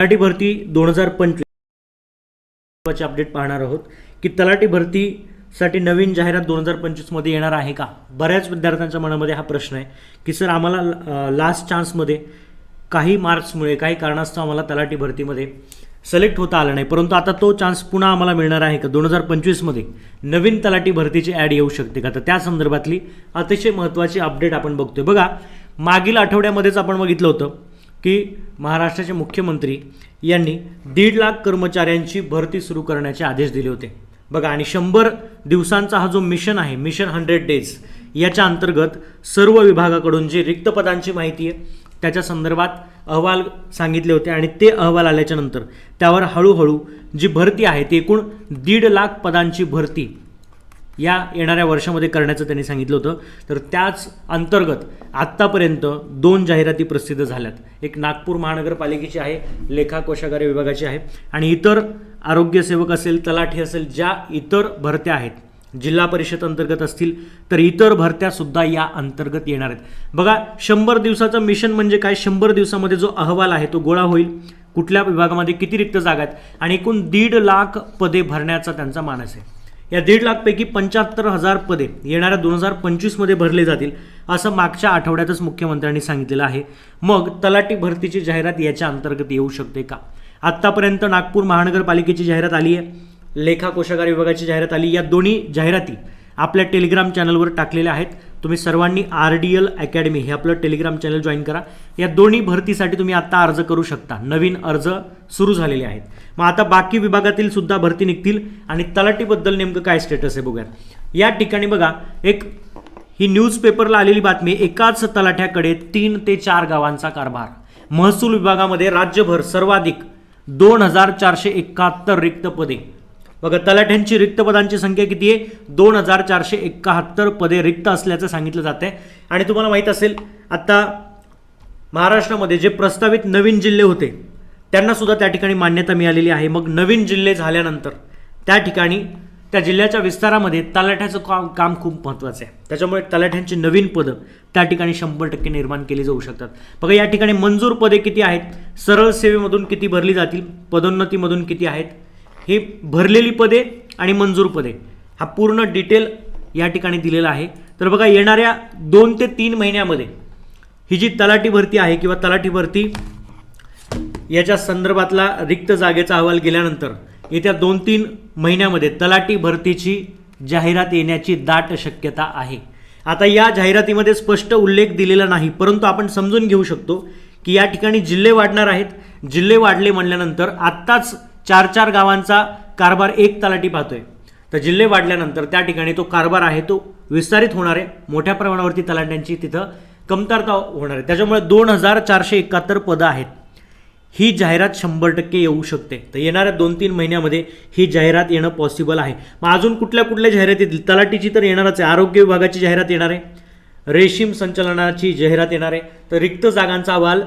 तलाठी भरती दोन हजार पंचवीस अपडेट पाहणार आहोत. की तलाठी भरतीसाठी नवीन जाहिरात दोन हजार पंचवीसमध्ये येणार आहे का? बऱ्याच विद्यार्थ्यांच्या मनामध्ये हा प्रश्न आहे की सर आम्हाला लास्ट चान्समध्ये काही मार्क्समुळे काही कारणास्तव आम्हाला तलाठी भरतीमध्ये सिलेक्ट होता आलं नाही. परंतु आता तो चान्स पुन्हा आम्हाला मिळणार आहे का? दोन हजार पंचवीसमध्ये नवीन तलाठी भरतीची ॲड येऊ शकते का? तर त्या संदर्भातली अतिशय महत्त्वाची अपडेट आपण बघतोय. बघा मागील आठवड्यामध्येच आपण बघितलं होतं की महाराष्ट्राचे मुख्यमंत्री यांनी दीड लाख कर्मचाऱ्यांची भरती सुरू करण्याचे आदेश दिले होते. बघा आणि शंभर दिवसांचा हा जो मिशन आहे मिशन हंड्रेड डेज याच्या अंतर्गत सर्व विभागाकडून जे रिक्त पदांची माहिती आहे त्याच्या संदर्भात अहवाल सांगितले होते आणि ते अहवाल आल्याच्यानंतर त्यावर हळूहळू जी भरती आहे ती एकूण दीड लाख पदांची भरती या येणाऱ्या वर्षामध्ये करण्याचं त्यांनी सांगितलं होतं. तर त्याच अंतर्गत आत्तापर्यंत दोन जाहिराती प्रसिद्ध झाल्यात. एक नागपूर महानगरपालिकेची आहे लेखा कोशागार विभागाची आहे आणि इतर आरोग्यसेवक असेल तलाठी असेल ज्या इतर भरत्या आहेत जिल्हा परिषद अंतर्गत असतील तर इतर भरत्यासुद्धा या अंतर्गत येणार आहेत. बघा शंभर दिवसाचं मिशन म्हणजे काय? शंभर दिवसामध्ये जो अहवाल आहे तो गोळा होईल. कुठल्या विभागामध्ये किती रिक्त जागा आहेत? आणि एकूण दीड लाख पदे भरण्याचा त्यांचा मानस आहे. या दीड लाखपैकी पंच्याहत्तर हजार पदे येणाऱ्या दोन हजार पंचवीसमध्ये भरले जातील असं मागच्या आठवड्यातच मुख्यमंत्र्यांनी सांगितलेलं आहे. मग तलाठी भरतीची जाहिरात याच्या अंतर्गत येऊ शकते का? आत्तापर्यंत नागपूर महानगरपालिकेची जाहिरात आली आहे. लेखा कोशागार विभागाची जाहिरात आली. या दोन्ही जाहिराती आपल्या टेलिग्राम चॅनलवर टाकलेल्या आहेत. तुम्ही सर्वांनी आर डी एल अकॅडमी हे आपलं टेलिग्राम चॅनल जॉईन करा. या दोन्ही भरतीसाठी तुम्ही आत्ता अर्ज करू शकता. नवीन अर्ज सुरू झालेले आहेत. मग आता बाकी विभागातील सुद्धा भरती निघतील आणि तलाठीबद्दल नेमकं काय स्टेटस आहे बघूयात. या ठिकाणी बघा एक ही न्यूजपेपरला आलेली बातमी एकाच तलाठ्याकडे तीन ते चार गावांचा कारभार. महसूल विभागामध्ये राज्यभर सर्वाधिक दोन हजार चारशे एकाहत्तर रिक्त पदे. बघा तलाठ्यांची रिक्त पदांची संख्या किती आहे? दोन हजार चारशे एकाहत्तर पदे रिक्त असल्याचं सांगितलं जात आहे आणि तुम्हाला माहीत असेल आत्ता महाराष्ट्रामध्ये जे प्रस्तावित नवीन जिल्हे होते त्यांना सुद्धा त्या ठिकाणी मान्यता मिळालेली आहे. मग नवीन जिल्हे झाल्यानंतर त्या ठिकाणी त्या जिल्ह्याच्या विस्तारामध्ये तलाठ्याचं काम काम खूप महत्त्वाचं आहे. त्याच्यामुळे तलाठ्यांची नवीन पदं त्या ठिकाणी शंभर टक्के निर्माण केली जाऊ शकतात. बघा या ठिकाणी मंजूर पदे किती आहेत? सरळ सेवेमधून किती भरली जातील? पदोन्नतीमधून किती आहेत? ही भरलेली पदे आणि मंजूर पदे. हा पूर्ण डिटेल या ठिकाणी दिलेला आहे. तर बघा येणाऱ्या दोन ते तीन महिन्यामध्ये ही जी तलाठी भरती आहे किंवा तलाठी भरती याच्या संदर्भातला रिक्त जागेचा अहवाल गेल्यानंतर येत्या दोन तीन महिन्यामध्ये तलाठी भरतीची जाहिरात येण्याची दाट शक्यता आहे. आता या जाहिरातीमध्ये स्पष्ट उल्लेख दिलेला नाही परंतु आपण समजून घेऊ शकतो की या ठिकाणी जिल्हे वाढणार आहेत. जिल्हे वाढले म्हणल्यानंतर आत्ताच चार चार गावांचा कारभार एक तलाठी पाहतोय. तर जिल्हे वाढल्यानंतर त्या ठिकाणी तो कारभार आहे तो विस्तारित होणार आहे. मोठ्या प्रमाणावरती तलाट्यांची तिथं कमतरता होणार आहे. त्याच्यामुळे दोन हजार चारशे एकाहत्तर पदं आहेत. ही जाहिरात शंभर टक्के येऊ शकते. तर येणाऱ्या दोन तीन महिन्यामध्ये ही जाहिरात येणं पॉसिबल आहे. मग अजून कुठल्या कुठल्या जाहिराती येतील? तर येणारच आहे. आरोग्य विभागाची जाहिरात येणार आहे. रेशीम संचलनाची जाहिरात येणार आहे. तर रिक्त जागांचा अहवाल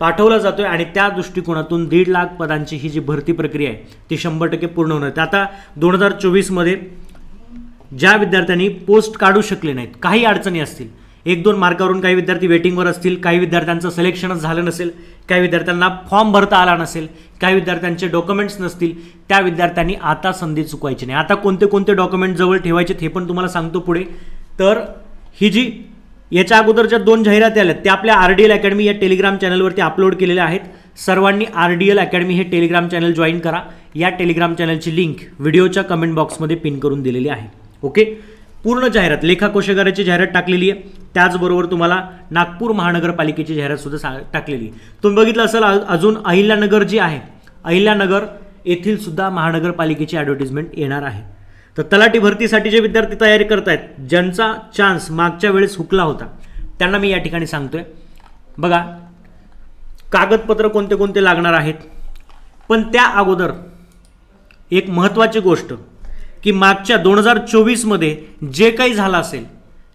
पाठवला जातो आहे आणि त्या दृष्टिकोनातून दीड लाख पदांची ही जी भरती प्रक्रिया आहे ती शंभर टक्के पूर्ण होणार आता दोन हजार चोवीसमध्ये ज्या विद्यार्थ्यांनी पोस्ट काढू शकले नाहीत काही अडचणी असतील एक दोन मार्कावरून काही विद्यार्थी वेटिंगवर असतील काही विद्यार्थ्यांचं सिलेक्शनच झालं नसेल काही विद्यार्थ्यांना फॉर्म भरता आला नसेल काही विद्यार्थ्यांचे डॉक्युमेंट्स नसतील त्या विद्यार्थ्यांनी आता संधी चुकवायची नाही. आता कोणते कोणते डॉक्युमेंट जवळ ठेवायचे हे पण तुम्हाला सांगतो पुढे. तर ही जी याच्या अगोदर ज्या दोन जाहिराती आल्या. त्या आपल्या आर डी एल अकॅडमी या टेलिग्राम चॅनलवरती अपलोड केलेल्या आहेत. सर्वांनी आर डी एल अकॅडमी हे टेलिग्राम चॅनल जॉईन करा. या टेलिग्राम चॅनलची लिंक व्हिडिओच्या कमेंट बॉक्समध्ये पिन करून दिलेली आहे. ओके? पूर्ण जाहिरात लेखा कोशेगाराची जाहिरात टाकलेली आहे. त्याचबरोबर तुम्हाला नागपूर महानगरपालिकेची जाहिरात सुद्धा सा टाकलेली आहे. तुम्ही बघितलं असेल अजून अहिल्यानगर जी आहे अहिल्यानगर येथील सुद्धा महानगरपालिकेची ॲडव्हर्टिजमेंट येणार आहे. तर तलाठी भरतीसाठी जे विद्यार्थी तयारी करत आहेत ज्यांचा चान्स मागच्या वेळेस हुकला होता त्यांना मी या ठिकाणी सांगतोय. बघा कागदपत्र कोणते कोणते लागणार आहेत? पण त्या अगोदर एक महत्त्वाची गोष्ट की मागच्या दोन हजार चोवीसमध्ये जे काही झालं असेल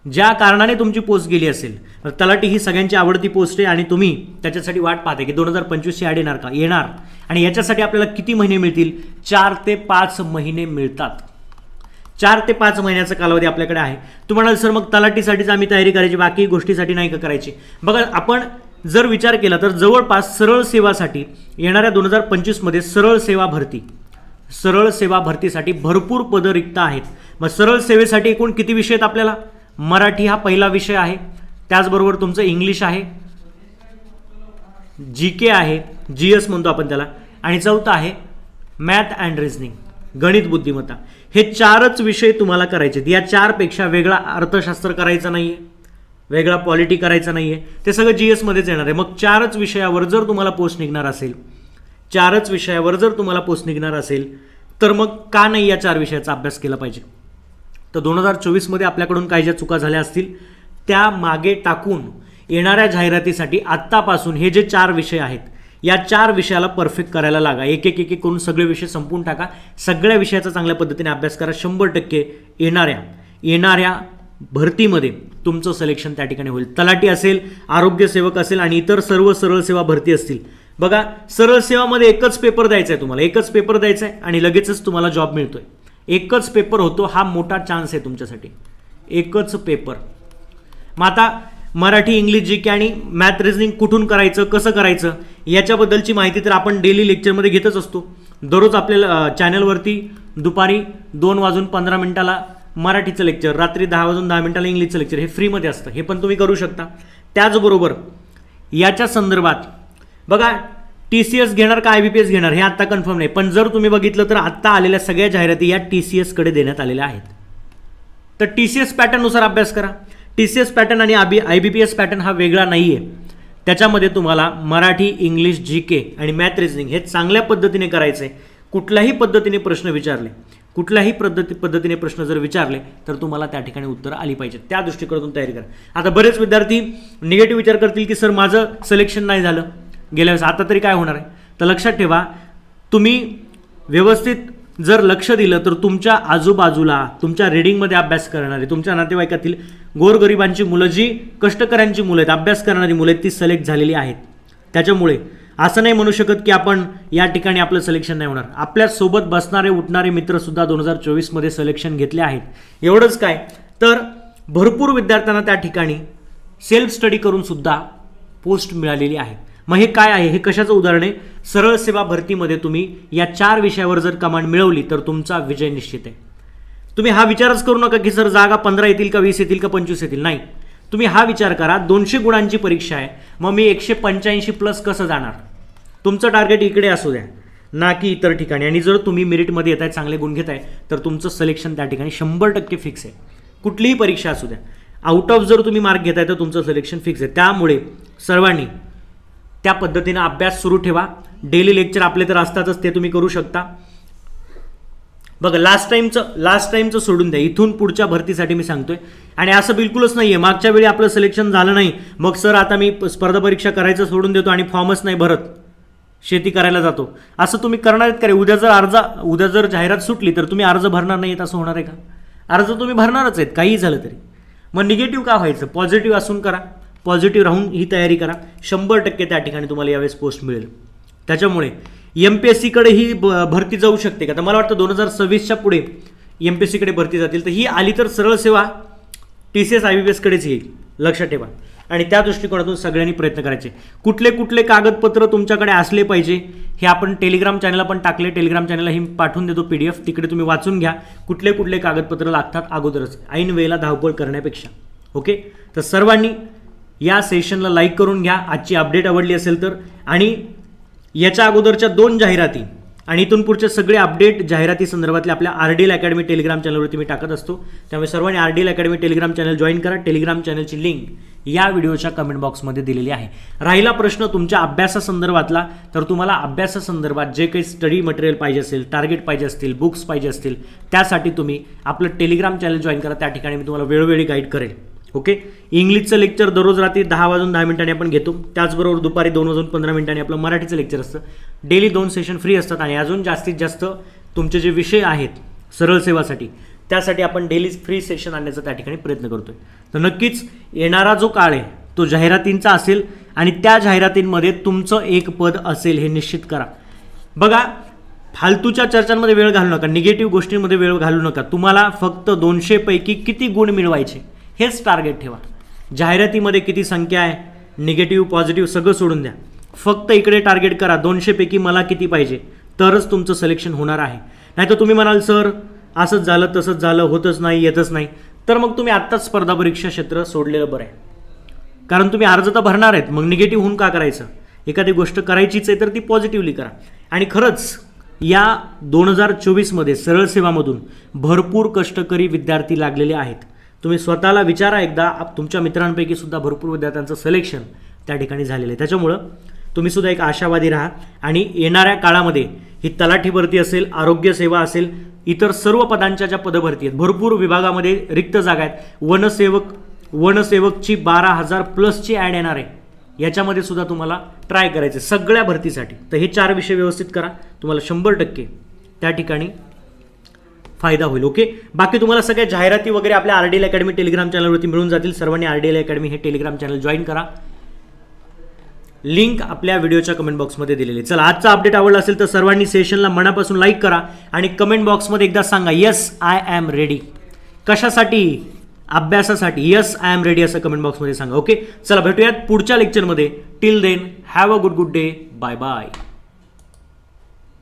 ज्या कारणाने तुमची पोस्ट गेली असेल तर तलाठी ही सगळ्यांची आवडती पोस्ट आहे आणि तुम्ही त्याच्यासाठी वाट पाहते की दोन हजार पंचवीसची ॲड येणार का? येणार. आणि याच्यासाठी आपल्याला किती महिने मिळतील? चार ते पाच महिने मिळतात. चार ते पाच महिन्याचा कालावधी आपल्याकडे आहे. तुम्हाला सर मग तलाठीसाठीच आम्ही तयारी करायची बाकी गोष्टीसाठी नाही का करायची? बघा आपण जर विचार केला तर जवळपास सरळ सेवासाठी येणाऱ्या दोन हजार पंचवीसमध्ये सरळ सेवा भरती सरळ सेवा भरतीसाठी भरपूर पदं रिक्त आहेत. मग सरळ सेवेसाठी एकूण किती विषय आहेत आपल्याला? मराठी हा पहिला विषय आहे. त्याचबरोबर तुमचं इंग्लिश आहे. जी के आहे जी एस म्हणतो आपण त्याला. आणि चौथं आहे मॅथ अँड रिझनिंग गणित बुद्धिमत्ता. हे चारच विषय तुम्हाला करायचे आहेत. या चारपेक्षा वेगळा अर्थशास्त्र करायचा नाही आहे वेगळा पॉलिटी करायचा नाही आहे ते सगळं जी एसमध्येच येणार आहे. मग चारच विषयावर जर तुम्हाला पोस्ट निघणार असेल चारच विषयावर जर तुम्हाला पोस्ट निघणार असेल तर मग का नाही या चार विषयाचा अभ्यास केला पाहिजे? तर दोन हजार चोवीसमध्ये आपल्याकडून काही ज्या चुका झाल्या असतील त्या मागे टाकून येणाऱ्या जाहिरातीसाठी आत्तापासून हे जे चार विषय आहेत या चार विषयाला परफेक्ट करायला लागा. एक एक एक एक करून सगळे विषय संपून टाका. सगळ्या विषयाचा चांगल्या पद्धतीने अभ्यास करा. शंभर टक्के येणाऱ्या येणाऱ्या भरतीमध्ये तुमचं सिलेक्शन त्या ठिकाणी होईल. तलाठी असेल आरोग्यसेवक असेल आणि इतर सर्व सरळ सेवा भरती असतील. बघा सरळ सेवामध्ये एकच पेपर द्यायचा आहे तुम्हाला. एकच पेपर द्यायचा आहे आणि लगेचच तुम्हाला जॉब मिळतोय. एकच पेपर होतो हा मोठा चान्स आहे तुमच्यासाठी. एकच पेपर मग आता मराठी इंग्लिश जी के आणि मॅथ रिझनिंग कुठून करायचं कसं करायचं याच्याबद्दलची माहिती तर आपण डेली लेक्चरमध्ये घेतच असतो. दररोज आपल्याला चॅनलवरती दुपारी दोन वाजून पंधरा मिनिटाला मराठीचं लेक्चर रात्री दहा वाजून दहा मिनिटाला इंग्लिशचं लेक्चर हे फ्रीमध्ये असतं. हे पण तुम्ही करू शकता. त्याचबरोबर याच्या संदर्भात बघा टी सी एस घेणार का आय बी पी एस घेणार हे आत्ता कन्फर्म नाही. पण जर तुम्ही बघितलं तर आत्ता आलेल्या सगळ्या जाहिराती या टी सी एसकडे देण्यात आलेल्या आहेत. तर टी सी एस पॅटर्ननुसार अभ्यास करा. टी सी एस पॅटर्न आणि आबी I B P S pattern हा वेगळा नाही आहे त्याच्यामध्ये तुम्हाला मराठी इंग्लिश जी के आणि मॅथ रिजनिंग हे चांगल्या पद्धतीने करायचं. आहे कुठल्याही पद्धतीने प्रश्न विचारले कुठल्याही पद्धती पद्धतीने प्रश्न जर विचारले तर तुम्हाला त्या ठिकाणी उत्तरं आली पाहिजेत त्या दृष्टिकोनातून तयारी करा. आता बरेच विद्यार्थी निगेटिव्ह विचार करतील की सर माझं सिलेक्शन नाही झालं. गेल्या वेळेस आता तरी काय होणार आहे? तर लक्षात ठेवा तुम्ही व्यवस्थित जर लक्ष दिलं तर तुमच्या आजूबाजूला तुमच्या रिडिंगमध्ये अभ्यास करणारे तुमच्या नातेवाईकातील गोरगरिबांची मुलं जी कष्टकऱ्यांची मुलं आहेत अभ्यास करणारी मुलं आहेत ती सिलेक्ट झालेली आहेत. त्याच्यामुळे असं नाही म्हणू शकत की आपण या ठिकाणी आपलं सिलेक्शन नाही होणार. आपल्यासोबत बसणारे उठणारे मित्रसुद्धा दोन हजार चोवीसमध्ये सिलेक्शन घेतले आहेत. एवढंच काय? तर भरपूर विद्यार्थ्यांना त्या ठिकाणी सेल्फ स्टडी करूनसुद्धा पोस्ट मिळालेली आहे मग हे काय आहे? हे कशाचं उदाहरण आहे? सरळ सेवा भरतीमध्ये तुम्ही या चार विषयावर जर कमांड मिळवली तर तुमचा विजय निश्चित आहे. तुम्ही हा विचारच करू नका की सर जागा पंधरा येतील का वीस येतील का पंचवीस येतील. नाही. तुम्ही हा विचार करा दोनशे गुणांची परीक्षा आहे मग मी एकशे पंच्याऐंशी प्लस कसं जाणार? तुमचं टार्गेट इकडे असू द्या ना की इतर ठिकाणी. आणि जर तुम्ही मेरिटमध्ये येत आहे चांगले गुण घेत आहे तर तुमचं सिलेक्शन त्या ठिकाणी शंभर टक्के फिक्स आहे. कुठलीही परीक्षा असू द्या. आउट ऑफ जर तुम्ही मार्क घेताय तर तुमचं सिलेक्शन फिक्स आहे. त्यामुळे सर्वांनी त्या पद्धतीनं अभ्यास सुरू ठेवा. डेली लेक्चर आपले तर असतातच ते तुम्ही करू शकता. बघा लास्ट टाईमचं लास्ट टाईमचं सोडून द्या. इथून पुढच्या भरतीसाठी मी सांगतोय. आणि असं बिलकुलच नाही आहे मागच्या वेळी आपलं सिलेक्शन झालं नाही. मग सर आता मी स्पर्धा परीक्षा करायचं सोडून देतो आणि फॉर्मच नाही भरत. शेती करायला जातो. असं तुम्ही करणार आहेत का रे? उद्या जर अर्ज उद्या जर जाहिरात सुटली तर तुम्ही अर्ज भरणार नाहीत असं होणार आहे का? अर्ज तुम्ही भरणारच आहेत. काहीही झालं तरी. मग निगेटिव्ह का व्हायचं? पॉझिटिव्ह असून करा. पॉझिटिव्ह राहून ही तयारी करा. शंभर टक्के त्या ठिकाणी तुम्हाला यावेळेस पोस्ट मिळेल. त्याच्यामुळे एम पी एस सीकडे ही ब- भरती जाऊ शकते का? तर मला वाटतं दोन हजार सव्वीसच्या पुढे एम पी एस सीकडे भरती जातील. तर ही आली तर सरळ सेवा T C S I B P एसकडेच येईल. लक्षात ठेवा. आणि त्या दृष्टिकोनातून सगळ्यांनी प्रयत्न करायचे. कुठले कुठले कागदपत्र तुमच्याकडे असले पाहिजे हे आपण टेलिग्राम चॅनलला पण टाकले. टेलिग्राम चॅनलला ही पाठवून देतो पी डी एफ तिकडे तुम्ही वाचून घ्या. कुठले कुठले कागदपत्र लागतात अगोदरच. ऐन वेळेला धावपळ करण्यापेक्षा. ओके? तर सर्वांनी या सेशनला लाईक करून घ्या. आजची अपडेट आवडली असेल तर. आणि याच्या अगोदरच्या दोन जाहिराती आणि इथून पुढचे सगळे अपडेट जाहिराती संदर्भातले आपल्या R D L academy Telegram चॅनलवरती मी टाकत असतो. त्यामुळे सर्वांनी R D L academy Telegram channel join करा. टेलिग्राम चॅनलची लिंक या व्हिडिओच्या कमेंट बॉक्समध्ये दिलेली आहे. राहिला प्रश्न तुमच्या अभ्यासासंदर्भातला तर तुम्हाला अभ्यासासंदर्भात जे काही स्टडी मटेरियल पाहिजे असेल टार्गेट पाहिजे असतील बुक्स पाहिजे असतील त्यासाठी तुम्ही आपलं टेलिग्राम चॅनल जॉईन करा. त्या ठिकाणी मी तुम्हाला वेळोवेळी गाईड करेल. ओके? इंग्लिशचं लेक्चर दररोज रात्री दहा वाजून दहा मिनिटांनी आपण घेतो. त्याचबरोबर दुपारी दोन वाजून पंधरा मिनिटांनी आपलं मराठीचं लेक्चर असतं. डेली दोन सेशन फ्री असतात आणि अजून जास्तीत जास्त तुमचे जे विषय आहेत सरळ सेवासाठी त्यासाठी आपण डेली फ्री सेशन आणण्याचा त्या ठिकाणी प्रयत्न करतोय. तर नक्कीच येणारा जो काळ आहे तो जाहिरातींचा असेल आणि त्या जाहिरातींमध्ये तुमचं एक पद असेल हे निश्चित करा. बघा फालतूच्या चर्चांमध्ये वेळ घालू नका निगेटिव्ह गोष्टींमध्ये वेळ घालू नका. तुम्हाला फक्त दोनशेपैकी किती गुण मिळवायचे? हेच टार्गेट ठेवा. जाहिरातीमध्ये किती संख्या आहे निगेटिव्ह पॉझिटिव्ह सगळं सोडून द्या. फक्त इकडे टार्गेट करा दोनशेपैकी मला किती पाहिजे तरच तुमचं सिलेक्शन होणार आहे. नाही तर तुम्ही म्हणाल सर असंच झालं तसंच झालं होतच नाही येतच नाही. तर मग तुम्ही आत्ताच स्पर्धा परीक्षा क्षेत्र सोडलेलं बरं आहे. कारण तुम्ही अर्ज तर भरणार आहेत मग निगेटिव्ह होऊन का करायचं? एखादी गोष्ट करायचीच आहे तर ती पॉझिटिव्हली करा. आणि खरंच या दोन हजार चोवीसमध्ये सरळ सेवामधून भरपूर कष्टकरी विद्यार्थी लागलेले आहेत. तुम्ही स्वतःला विचारा एकदा. तुमच्या मित्रांपैकी सुद्धा भरपूर विद्यार्थ्यांचं सिलेक्शन त्या ठिकाणी झालेलं आहे. त्याच्यामुळं तुम्ही सुद्धा एक आशावादी राहा. आणि येणाऱ्या काळामध्ये ही तलाठी भरती असेल आरोग्य सेवा असेल इतर सर्व पदांच्या ज्या पदभरती आहेत भरपूर विभागामध्ये रिक्त जागा आहेत. वनसेवक वनसेवकची बारा हजार प्लसची ॲड येणार आहे. याच्यामध्ये सुद्धा तुम्हाला ट्राय करायचं आहे, सगळ्या भरतीसाठी. तर हे चार विषय व्यवस्थित करा. तुम्हाला शंभर टक्के त्या ठिकाणी फायदा होईल ओके बाकी तुम्हाला सगळ्या जाहिराती वगैरे आपल्या R D L academy Telegram चॅनलवरती मिळून जातील. सर्वांनी आर डी एल अकॅडमी हे टेलिग्राम चॅनल जॉईन करा. लिंक आपल्या व्हिडिओच्या कमेंट बॉक्समध्ये दिलेली चला आजचा अपडेट आवडला असेल तर सर्वांनी सेशनला मनापासून लाईक करा आणि कमेंट बॉक्समध्ये एकदा सांगा यस आय ॲम रेडी कशासाठी? अभ्यासासाठी. यस आय एम रेडी असं कमेंट बॉक्समध्ये सांगा ओके चला भेटूयात पुढच्या लेक्चरमध्ये till then have a good good day bye bye